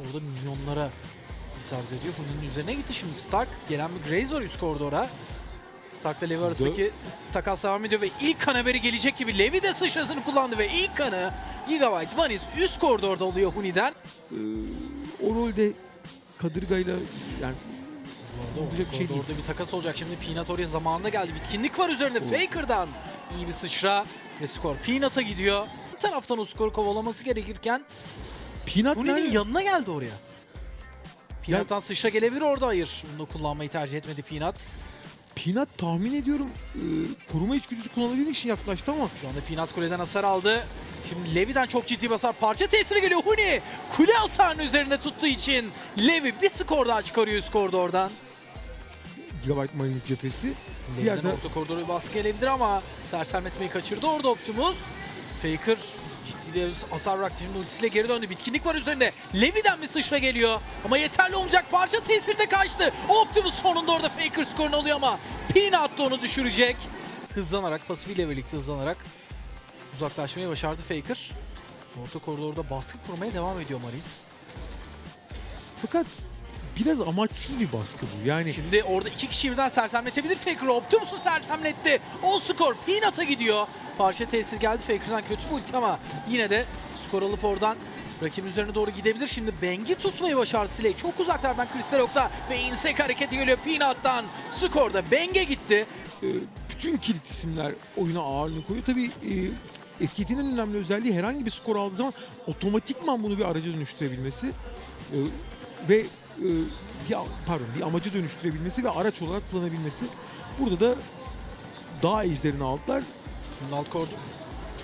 Orada milyonlara isabet ediyor. Huni'nin üzerine gitti şimdi Stark. Gelen bir Graze var üst koridora. Stark'la Levi arasındaki takas devam ediyor ve ilk kan haberi gelecek gibi Levi de sıçrasını kullandı ve ilk kanı Gigabyte Manis üst koridorda oluyor Huni'den. Ee, o rolde Kadırga'yla yani Olacak orada, şey değil. orada bir takas olacak. Şimdi Peanut oraya zamanında geldi. Bitkinlik var üzerinde. Faker'dan iyi bir sıçra ve skor Peanut'a gidiyor. Bir taraftan o skoru kovalaması gerekirken Peanut Huni'nin nerede? yanına geldi oraya. Peanut'tan sıçra gelebilir orada hayır. Bunu kullanmayı tercih etmedi Peanut. Peanut tahmin ediyorum e, koruma içgüdüsü kullanabilmek için yaklaştı ama Şu anda Peanut kuleden hasar aldı. Şimdi Levi'den çok ciddi basar. Parça tesiri geliyor. Huni kule hasarının üzerinde tuttuğu için Levi bir skor daha çıkarıyor üst koridordan. Gigabyte Marines cephesi. Levi'den Diğer orta koridoru baskı gelebilir ama sersemletmeyi kaçırdı orada Optimus. Faker ciddi de hasar. Şimdi ultisiyle geri döndü. Bitkinlik var üzerinde. Levi'den bir sıçra geliyor. Ama yeterli olmayacak. Parça tesirde kaçtı. Optimus sonunda orada Faker skorunu alıyor ama Peanut da onu düşürecek. Hızlanarak, pasifiyle birlikte hızlanarak uzaklaşmayı başardı Faker. Orta koridorda baskı kurmaya devam ediyor Maris. Fakat biraz amaçsız bir baskı bu. Yani Şimdi orada iki kişiyi birden sersemletebilir Faker. Optimus'u sersemletti. O skor Peanut'a gidiyor. Parça tesir geldi Faker'dan kötü bir ulti ama yine de skor alıp oradan rakibin üzerine doğru gidebilir. Şimdi Bang'i tutmayı başardı Slay. Çok uzaklardan Crystal Oak'ta ve insek hareketi geliyor Peanut'tan. Skorda Bang'e gitti. e, bütün kilit isimler oyuna ağırlığını koyuyor. Tabii e, SKT'nin önemli özelliği herhangi bir skor aldığı zaman otomatikman bunu bir araca dönüştürebilmesi e, ve e, bir, pardon bir amaca dönüştürebilmesi ve araç olarak kullanabilmesi. Burada da dağ ejderini aldılar. Koridor.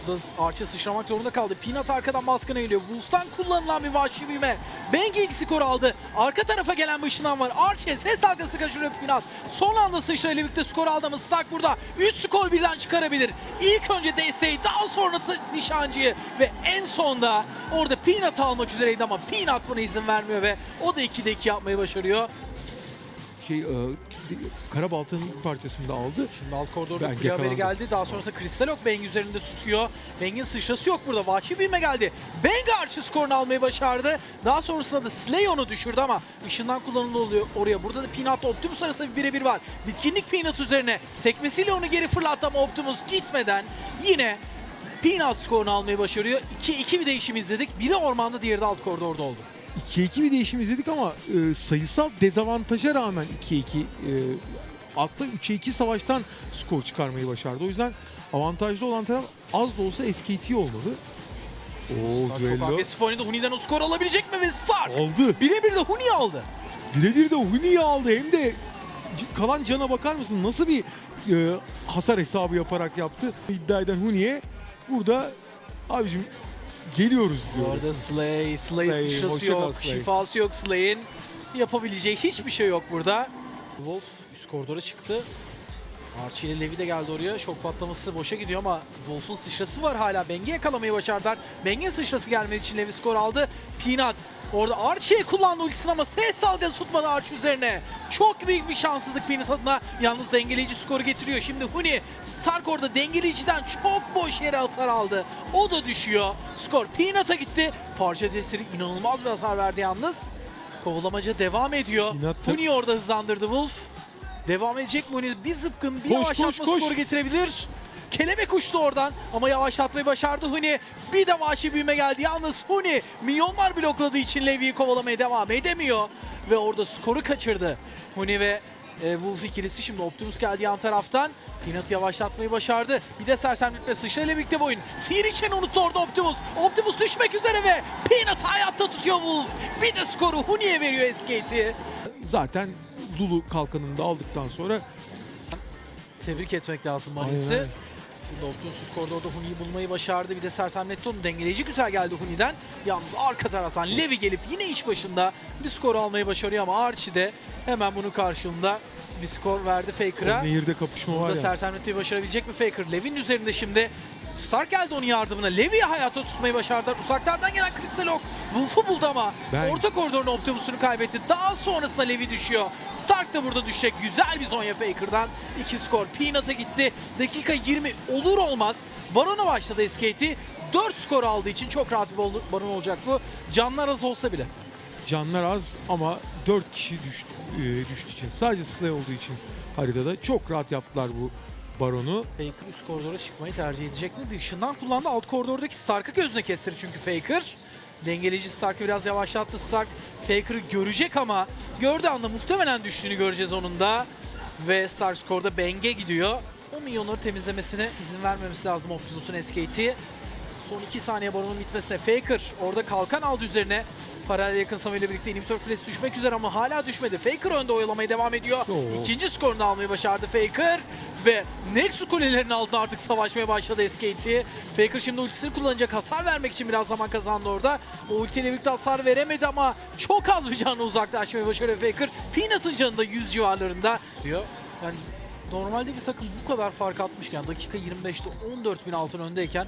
Burada Arch'e sıçramak zorunda kaldı. Peanut arkadan baskına geliyor. Wolf'tan kullanılan bir vahşi büyüme. Bang ilk skor aldı. Arka tarafa gelen bir ışından var. Arch'e ses dalgası kaçırıyor Peanut. Son anda sıçrayla birlikte skor aldı ama Stark burada. 3 skor birden çıkarabilir. İlk önce desteği daha sonra nişancıyı ve en sonda orada Peanut almak üzereydi ama Peanut buna izin vermiyor ve o da 2'de 2 yapmayı başarıyor. Şey e, Karabalta'nın ilk parçasını da aldı. Şimdi alt koridorda yakalandım. geldi. Daha sonrasında Kristal Ok Bang üzerinde tutuyor. Bang'in sıçrası yok burada. Vahşi büyüme geldi. Bang arşı skorunu almayı başardı. Daha sonrasında da Slay onu düşürdü ama ışından kullanıldı oluyor oraya. Burada da Peanut Optimus arasında bir birebir var. Bitkinlik Peanut üzerine. Tekmesiyle onu geri fırlattı ama Optimus gitmeden yine Peanut skorunu almayı başarıyor. 2-2 bir değişim izledik. Biri ormanda diğeri de alt koridorda oldu. 2'ye 2 bir değişim izledik ama e, sayısal dezavantaja rağmen 2'ye 2 e, altta 3'e 2 savaştan skor çıkarmayı başardı. O yüzden avantajlı olan taraf az da olsa SKT olmalı. Oo Star çok düello agresif oynadı. Huni'den o skor alabilecek mi? Ve Stark aldı. birebir de Huni aldı. Birebir de Huni'yi aldı hem de kalan cana bakar mısın? Nasıl bir e, hasar hesabı yaparak yaptı? İddia eden Huni'ye burada abicim geliyoruz Bu diyor. arada Slay, Slay Slay, sıçrası hoşça kal yok, Slay. şifası yok Slay'in. Yapabileceği hiçbir şey yok burada. Wolf üst koridora çıktı. Archie ile Levi de geldi oraya. Şok patlaması boşa gidiyor ama Wolf'un sıçrası var hala. Beng'i yakalamayı başardılar. Beng'in sıçrası gelmediği için Levi skor aldı. Peanut orada Archie'ye kullandı ultisini ama ses dalgası tutmadı Archie üzerine. Çok büyük bir şanssızlık Peanut adına. Yalnız dengeleyici skoru getiriyor. Şimdi Huni Stark orada dengeleyiciden çok boş yere hasar aldı. O da düşüyor. Skor Peanut'a gitti. Parça tesiri inanılmaz bir hasar verdi yalnız. Kovalamaca devam ediyor. Huni orada hızlandırdı Wolf. Devam edecek mi Huni? Bir zıpkın, bir Koş, yavaşlatma koş, koş. skoru getirebilir. Kelebek uçtu oradan ama yavaşlatmayı başardı Huni. Bir de vahşi büyüme geldi. Yalnız Huni milyonlar blokladığı için Levi'yi kovalamaya devam edemiyor. Ve orada skoru kaçırdı. Huni ve e, Wolf ikilisi şimdi Optimus geldi yan taraftan. Peanut'ı yavaşlatmayı başardı. Bir de sersemletme sıçrayla birlikte bu oyun. Sihir için unuttu orada Optimus. Optimus düşmek üzere ve Peanut hayatta tutuyor Wolf. Bir de skoru Huni'ye veriyor SKT. Zaten Lulu kalkanını da aldıktan sonra Tebrik etmek lazım Aynen Optimus koridorda Huni'yi bulmayı başardı. Bir de sersemletti onu. Dengeleyici güzel geldi Huni'den. Yalnız arka taraftan Levi gelip yine iş başında bir skor almayı başarıyor ama Archie de hemen bunun karşılığında bir skor verdi Faker'a. nehirde kapışma var Burada ya. sersemletmeyi başarabilecek mi Faker? Levi'nin üzerinde şimdi Stark geldi onun yardımına. Levi'yi hayata tutmayı başardılar. Uzaklardan gelen Crystal Oak Wolf'u buldu ama Ben- orta koridorun Optimus'unu kaybetti. Daha sonrasında Levi düşüyor. Stark da burada düşecek. Güzel bir Zonya Faker'dan. 2 skor. Peanut'a gitti. Dakika 20 olur olmaz. Baron'a başladı SKT. 4 skor aldığı için çok rahat bir baron olacak bu. Canlar az olsa bile. canlar az ama 4 kişi düştü, e, düştüğü için. Sadece Slay olduğu için haritada çok rahat yaptılar bu Baron'u. Faker üst koridora çıkmayı tercih edecek mi? Dışından kullandı. Alt koridordaki Stark'ı gözüne kestirdi çünkü Faker. Dengeleyici Stark'ı biraz yavaşlattı. Stark Faker'ı görecek ama gördüğü anda muhtemelen düştüğünü göreceğiz onun da. Ve Stark skorda Beng'e gidiyor. O milyonları temizlemesine izin vermemesi lazım Optimus'un SKT. Son 2 saniye Baron'un bitmesine Faker orada kalkan aldı üzerine. Paralel yakın Samu ile birlikte inhibitor kulesi düşmek üzere ama hala düşmedi. Faker önde oyalamaya devam ediyor. Oo. İkinci skorunu almayı başardı Faker. Ve Nexus kulelerinin altında artık savaşmaya başladı SKT. Faker şimdi ultisini kullanacak. Hasar vermek için biraz zaman kazandı orada. O ultiyle birlikte hasar veremedi ama çok az bir canla uzaklaşmayı başarıyor Faker. Peanut'ın canı da 100 civarlarında diyor. Yani normalde bir takım bu kadar fark atmışken dakika 25'te 14 bin altın öndeyken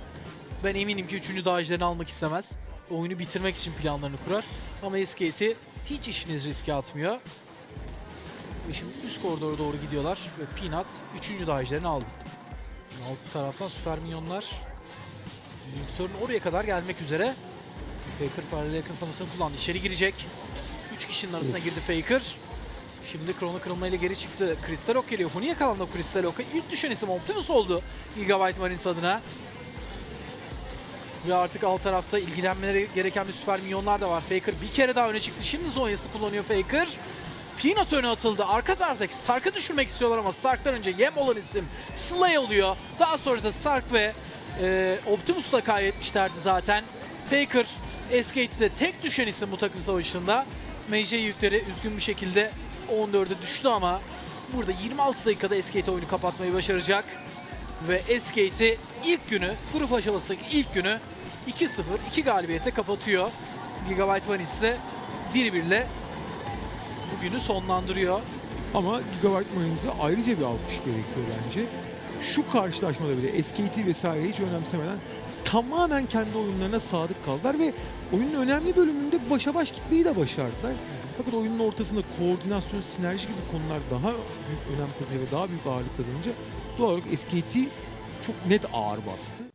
ben eminim ki 3. dağcılarını almak istemez. Oyunu bitirmek için planlarını kurar. Ama SKT hiç işiniz riske atmıyor. Ve şimdi üst koridora doğru gidiyorlar ve Peanut 3. dağcılarını aldı. Alt taraftan süper minyonlar Linktor'un oraya kadar gelmek üzere. Faker paralel yakın samasını kullandı. İçeri girecek. 3 kişinin arasına girdi Faker. Şimdi Krono kırılmayla geri çıktı. Crystal Oak geliyor. Huni yakalandı Oak'a. İlk düşen isim Optimus oldu Gigabyte Marines adına. Ve artık alt tarafta ilgilenmeleri gereken bir süper minyonlar da var. Faker bir kere daha öne çıktı. Şimdi Zonya'sı kullanıyor Faker. Peanut öne atıldı. Arka taraftaki Stark'ı düşürmek istiyorlar ama Stark'tan önce yem olan isim Slay oluyor. Daha sonra da Stark ve e, Optimus'la kaybetmişlerdi zaten. Faker SKT'de tek düşen isim bu takım savaşında. MJ yükleri üzgün bir şekilde 14'e düştü ama burada 26 dakikada SKT oyunu kapatmayı başaracak. Ve SKT ilk günü, grup aşamasındaki ilk günü 2-0, 2 galibiyete kapatıyor. Gigabyte Vanis'le 1-1'le bugünü sonlandırıyor. Ama Gigabyte Marines'e ayrıca bir alkış gerekiyor bence. Şu karşılaşmada bile SKT vesaire hiç önemsemeden tamamen kendi oyunlarına sadık kaldılar ve oyunun önemli bölümünde başa baş gitmeyi de başardılar. Fakat oyunun ortasında koordinasyon, sinerji gibi konular daha büyük önem kazanıyor ve daha büyük ağırlık kazanınca doğal olarak SKT çok net ağır bastı.